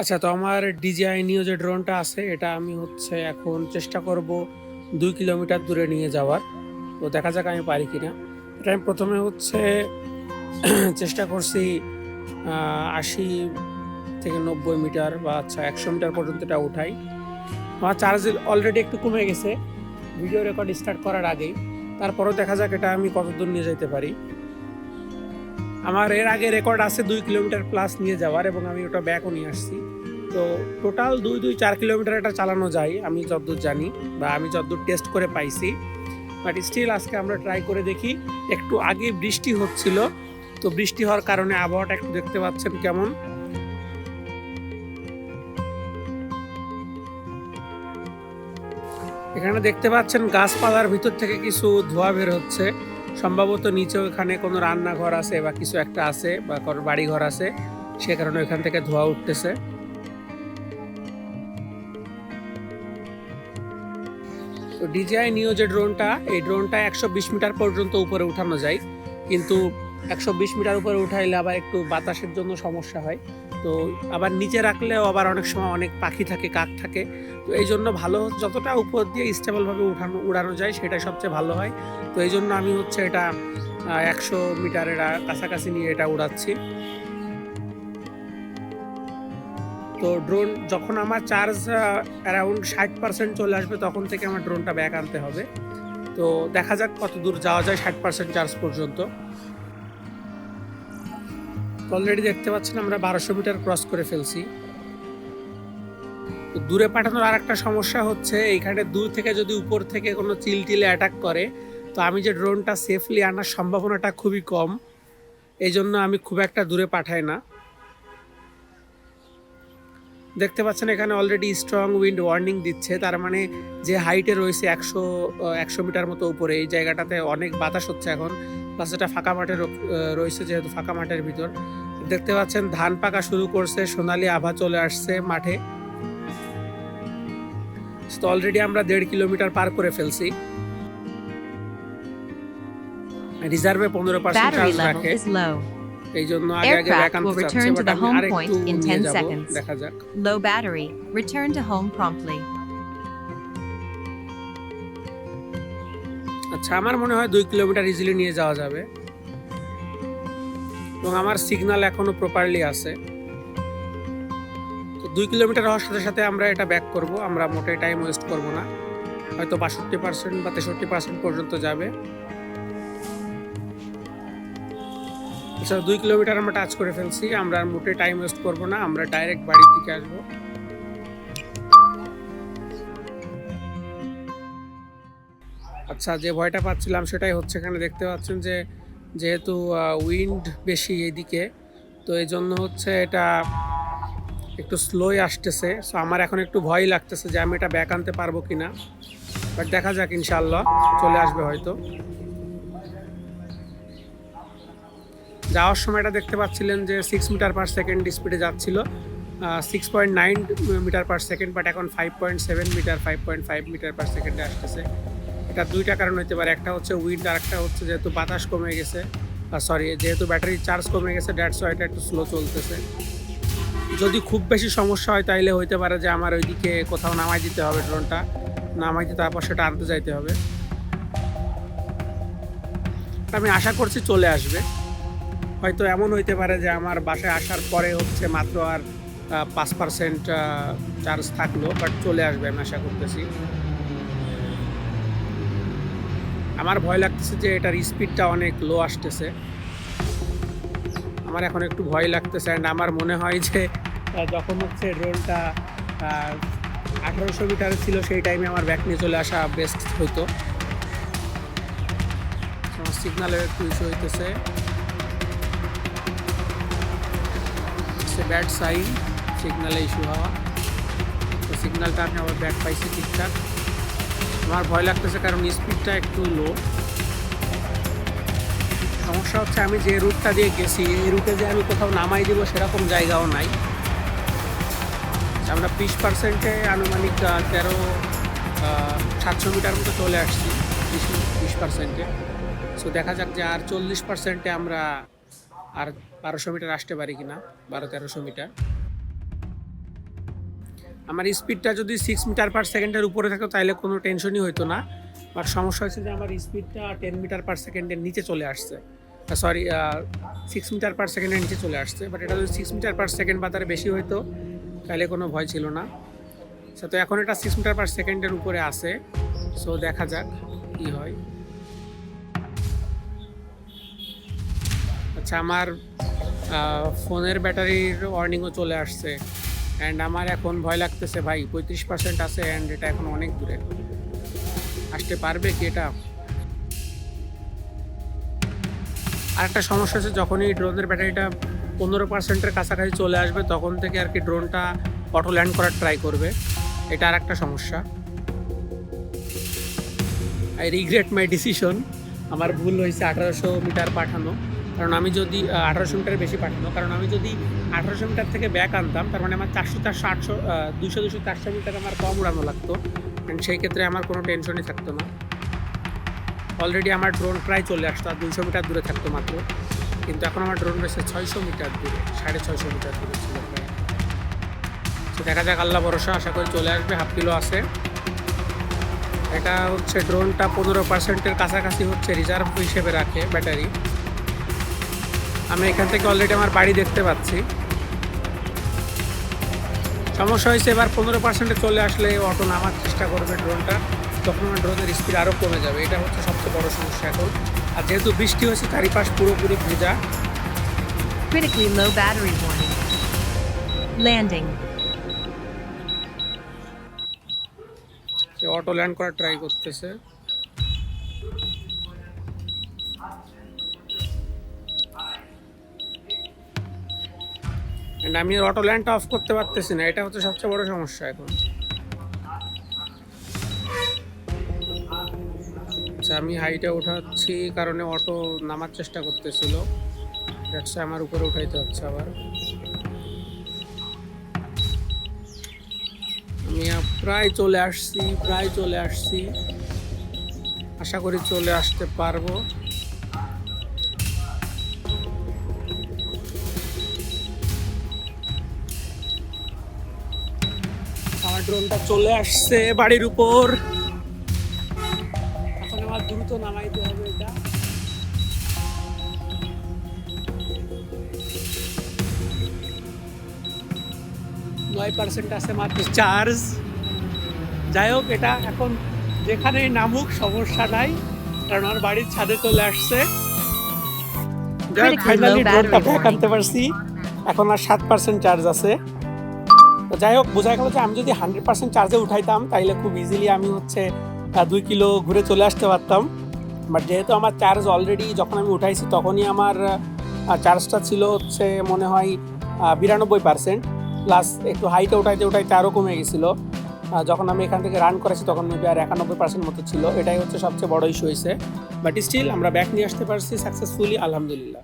আচ্ছা তো আমার ডিজিআই নিয়ে যে ড্রোনটা আছে, এটা আমি হচ্ছে এখন চেষ্টা করব দুই কিলোমিটার দূরে নিয়ে যাওয়ার। তো দেখা যাক আমি পারি কিনা। এটা আমি প্রথমে হচ্ছে চেষ্টা করছি আশি থেকে নব্বই মিটার বা আচ্ছা একশো মিটার পর্যন্ত এটা উঠাই। আমার চার্জ অলরেডি একটু কমে গেছে। ভিডিও রেকর্ড স্টার্ট করার আগেই। তারপরেও দেখা যাক এটা আমি কতদূর নিয়ে যেতে পারি। আমার এর আগে রেকর্ড আছে দুই কিলোমিটার প্লাস নিয়ে যাওয়ার এবং আমি ওটা ব্যাকও নিয়ে আসছি। তো টোটাল দুই দুই, চার কিলোমিটার এটা চালানো যায়, আমি যতদূর জানি বা আমি যতদূর টেস্ট করে পাইছি। বাট স্টিল আজকে আমরা ট্রাই করে দেখি, একটু আগে বৃষ্টি হচ্ছিল, তো বৃষ্টি হওয়ার কারণে আবহাওয়াটা একটু দেখতে পাচ্ছেন কেমন। এখানে দেখতে পাচ্ছেন গাছপালার ভিতর থেকে কিছু ধোঁয়া বের হচ্ছে। সম্ভবত নিচেও এখানে কোনো রান্নাঘর আছে বা কিছু একটা আছে বা কোনো বাড়িঘর আছে, সে কারণে এখান থেকে ধোঁয়া উঠতেছে। তো ডিজিআই নিও যে ড্রোনটা, এই ড্রোনটা একশো বিশ মিটার পর্যন্ত উপরে উঠানো যায়। কিন্তু একশো বিশ মিটার উপরে উঠাইলে আবার একটু বাতাসের জন্য সমস্যা হয়। তো আবার নিচে রাখলেও আবার অনেক সময় অনেক পাখি থাকে, কাক থাকে। তো এই জন্য ভালো যতটা উপর দিয়ে স্টেবলভাবে উঠানো, উড়ানো যায় সেটাই সবচেয়ে ভালো হয়। তো এই জন্য আমি হচ্ছে এটা একশো মিটারের কাছাকাছি নিয়ে এটা উড়াচ্ছি। তো ড্রোন যখন আমার চার্জ অ্যারাউন্ড ষাট পার্সেন্ট চলে আসবে তখন থেকে আমার ড্রোনটা ব্যাক আনতে হবে। তো দেখা যাক কত দূর যাওয়া যায় ষাট পার্সেন্ট চার্জ পর্যন্ত। অলরেডি দেখতে পাচ্ছেন আমরা বারোশো মিটার ক্রস করে ফেলছি। দূরে পাঠানোর আর একটা সমস্যা হচ্ছে, এইখানে দূর থেকে যদি উপর থেকে কোনো চিল টিলে অ্যাটাক করে, তো আমি যে ড্রোনটা সেফলি আনার সম্ভাবনাটা খুবই কম। এই জন্য আমি খুব একটা দূরে পাঠাই না। দেখতে পাচ্ছেন এখানে অলরেডি স্ট্রং উইন্ড ওয়ার্নিং দিচ্ছে, তার মানে যে হাইটে রয়েছে একশো একশো মিটার মতো উপরে, এই জায়গাটাতে অনেক বাতাস হচ্ছে এখন। প্লাস এটা ফাঁকা মাঠে রয়েছে যেহেতু ফাঁকা মাঠের ভিতর। দেখতে পাচ্ছেন ধান পাকা শুরু করছে সোনালি আভা চলে আসছে মাঠে। তো অলরেডি আমরা দেড় কিলোমিটার পার করে ফেলছি। রিজার্ভে পনেরো পার্সেন্ট চার্জ রাখে। এই জন্য আগে আগে Aircraft ব্যাক আনতে will চাচ্ছে বাট আমি আরেকটু নিয়ে 10 যাব দেখা যাক। Low battery. Return to home promptly. আচ্ছা আমার মনে হয় দুই কিলোমিটার ইজিলি নিয়ে যাওয়া যাবে। এবং আমার সিগন্যাল এখনও প্রপারলি আছে। তো দুই কিলোমিটার হওয়ার সাথে সাথে আমরা এটা ব্যাক করব। আমরা মোটে টাইম ওয়েস্ট করব না। হয়তো বাষট্টি পার্সেন্ট বা তেষট্টি পার্সেন্ট পর্যন্ত যাবে। আচ্ছা দুই কিলোমিটার আমরা টাচ করে ফেলছি। আমরা মোটে টাইম ওয়েস্ট করব না। আমরা ডাইরেক্ট বাড়ির দিকে আসব। আচ্ছা যে ভয়টা পাচ্ছিলাম সেটাই হচ্ছে। এখানে দেখতে পাচ্ছেন যে যেহেতু উইন্ড বেশি এদিকে তো এই জন্য হচ্ছে এটা একটু স্লোই আসতেছে। সো আমার এখন একটু ভয় লাগতেছে যে আমি এটা ব্যাক আনতে পারব কি না বাট দেখা যাক ইনশাল্লাহ চলে আসবে হয়তো। যাওয়ার সময় এটা দেখতে পাচ্ছিলেন যে সিক্স মিটার পার সেকেন্ড স্পিডে যাচ্ছিল। Six point nine metre per second but এখন five point seven metre five point five metre per সেকেন্ডে আসতেছে। এটা দুইটা কারণ হতে পারে। একটা হচ্ছে উইন্ড আর একটা হচ্ছে যেহেতু বাতাস কমে গেছে সরি যেহেতু ব্যাটারি চার্জ কমে গেছে ওয়াই এটা একটু স্লো চলতেছে। যদি খুব বেশি সমস্যা হয় তাইলে হইতে পারে যে আমার ওইদিকে কোথাও নামাই দিতে হবে ড্রোনটা নামাই দিয়ে তারপর সেটা আনতে যাইতে হবে। আমি আশা করছি চলে আসবে। হয়তো এমন হইতে পারে যে আমার বাসায় আসার পরে হচ্ছে মাত্র আর পাঁচ পার্সেন্ট চার্জ থাকল বাট চলে আসবে আমি আশা করতেছি। আমার ভয় লাগতেছে যে এটার স্পিডটা অনেক লো আসতেছে। আমার এখন একটু ভয় লাগতেছে অ্যান্ড আমার মনে হয় যে যখন হচ্ছে ড্রোনটা আঠারোশো মিটার ছিল সেই টাইমে আমার ব্যাক নিয়ে চলে আসা বেস্ট হইতো। সিগনালের একটু ইস্যু হইতেছে। ব্যাড সাইন সিগনালে ইস্যু হওয়া। তো সিগনালটা আমি আবার ব্যাক পাইছি ঠিকঠাক। আমার ভয় লাগতেছে কারণ স্পিডটা একটু লো সমস্যা হচ্ছে আমি যে রুটটা দিয়ে গেছি, এই রুটে যে আমি কোথাও নামাই দিব সেরকম জায়গাও নাই। আমরা বিশ পার্সেন্টে আনুমানিক তেরো সাতশো মিটার মতো চলে আসছি, বিশ বিশ পার্সেন্টে সো দেখা যাক যে আর চল্লিশ পার্সেন্টে আমরা আর বারোশো মিটার আসতে পারি কিনা, বারো, তেরোশো মিটার। আমার স্পিডটা যদি সিক্স মিটার পার সেকেন্ডের উপরে থাকতো তাহলে কোনো টেনশনই হতো না। বাট সমস্যা হয়েছে যে আমার স্পিডটা টেন মিটার পার সেকেন্ডের নিচে চলে আসছে। সরি সিক্স মিটার পার সেকেন্ডের নিচে চলে আসছে। বাট এটা যদি সিক্স মিটার পার সেকেন্ড বা তার বেশি হতো তাহলে কোনো ভয় ছিল না। সো তো এখন এটা সিক্স মিটার পার সেকেন্ডের উপরে আছে। সো দেখা যাক কি হয়। আচ্ছা আমার ফোনের ব্যাটারির ওয়ার্নিংও চলে আসছে। অ্যান্ড আমার এখন ভয় লাগতেছে, ভাই, পঁয়ত্রিশ পার্সেন্ট আছে অ্যান্ড এটা এখন অনেক দূরে। আসতে পারবে কি এটা? আর একটা সমস্যা আছে যখনই ড্রোনের ব্যাটারিটা পনেরো পার্সেন্টের কাছাকাছি চলে আসবে, তখন থেকে আর কি ড্রোনটা অটো ল্যান্ড করার ট্রাই করবে। এটা আর একটা সমস্যা। আই রিগ্রেট মাই ডিসিশন আমার ভুল হয়েছে আঠারোশো মিটার পাঠানো। কারণ আমি যদি আঠারোশো মিটার বেশি পাঠানো, কারণ আমি যদি আঠারোশো মিটার থেকে ব্যাক আনতাম, তার মানে আমার চারশো চারশো, আটশো দুশো দুশো চারশো মিটার আমার কম উড়ানো লাগতো। অ্যান্ড সেই ক্ষেত্রে আমার কোনো টেনশনই থাকতো না। অলরেডি আমার ড্রোন প্রায় চলে আসতো, আর দুশো মিটার দূরে থাকতো মাত্র। কিন্তু এখন আমার ড্রোন রয়েছে ছয়শো মিটার দূরে, সাড়ে ছয়শো মিটার দূরে ছিল প্রায়। তো দেখা যাক, আল্লাহ ভরসা, আশা করি চলে আসবে, হাফ কিলো আছে। এটা হচ্ছে ড্রোনটা পনেরো পার্সেন্টের কাছাকাছি হচ্ছে রিজার্ভ হিসেবে রাখে ব্যাটারি আমি এখান থেকে অলরেডি আমার বাড়ি দেখতে পাচ্ছি। সমস্যা হয়েছে এবার পনেরো পার্সেন্টে চলে আসলে অটো নামার চেষ্টা করবে ড্রোনটা তখন আমার ড্রোনের স্পিড আরও কমে যাবে। এটা হচ্ছে সবচেয়ে বড় সমস্যা এখন। আর যেহেতু বৃষ্টি হয়েছে চারিপাশ পুরোপুরি ভেজা। Critically low battery warning. Landing. সে অটো ল্যান্ড করার ট্রাই করতেছে। And আমি অটো ল্যান্ডটা অফ করতে পারতেছি না, এটা হচ্ছে সবচেয়ে বড় সমস্যা এখন। আচ্ছা আমি হাইটে উঠাচ্ছি কারণে অটো নামার চেষ্টা করতেছিল। আমার উপরে উঠাইতে হচ্ছে আবার। আমি প্রায় চলে আসছি, প্রায় চলে আসছি। আশা করি চলে আসতে পারব। ড্রোনটা চলে আসছে বাড়ির উপর। এখন আমার দ্রুত নামাইতে হবে এটা। নয় পার্সেন্ট আছে মাত্র চার্জ যাই হোক এটা এখন যেখানেই নামুক সমস্যা নাই কারণ আমার বাড়ির ছাদে চলে আসছে। ফাইনালি ড্রোনটা ব্যাক আনতে পারছি। এখন আর সাত পার্সেন্ট চার্জ আছে। তো যাই হোক, বোঝা গেল যে আমি যদি হান্ড্রেড পার্সেন্ট চার্জে উঠাইতাম, তাইলে খুব ইজিলি আমি হচ্ছে দুই কিলো ঘুরে চলে আসতে পারতাম। বাট যেহেতু আমার চার্জ অলরেডি যখন আমি উঠাইছি, তখনই আমার চার্জটা ছিল হচ্ছে মনে হয় বিরানব্বই পার্সেন্ট প্লাস একটু হাইটে উঠাইতে উঠাইতে আরও কমে গেছিল। যখন আমি এখান থেকে রান করেছি, তখন মেবি আর একানব্বই পার্সেন্ট মতো ছিল। এটাই হচ্ছে সবচেয়ে বড় ইস্যু হয়েছে বাট স্টিল আমরা ব্যাক নিয়ে আসতে পারছি সাকসেসফুলি আলহামদুলিল্লাহ।